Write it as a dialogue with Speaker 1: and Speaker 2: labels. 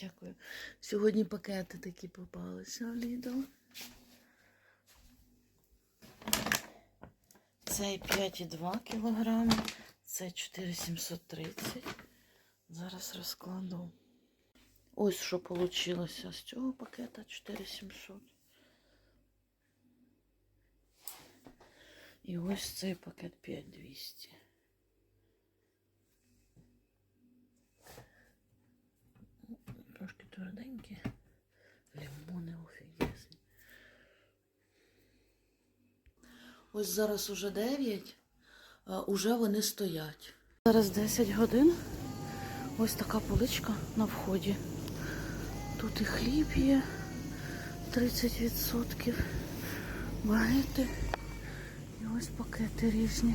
Speaker 1: Дякую. Сьогодні пакети такі попалися в Lidl. Цей 5,2 кілограми, це 4,730. Зараз розкладу. Ось що вийшло з цього пакета 4700. І ось цей пакет 5200. Тверденькі. Лимони офігезні. Ось зараз уже 9, а уже вони стоять. Зараз 10 годин. Ось така поличка на вході. Тут і хліб є 30%. Багети. І ось пакети різні.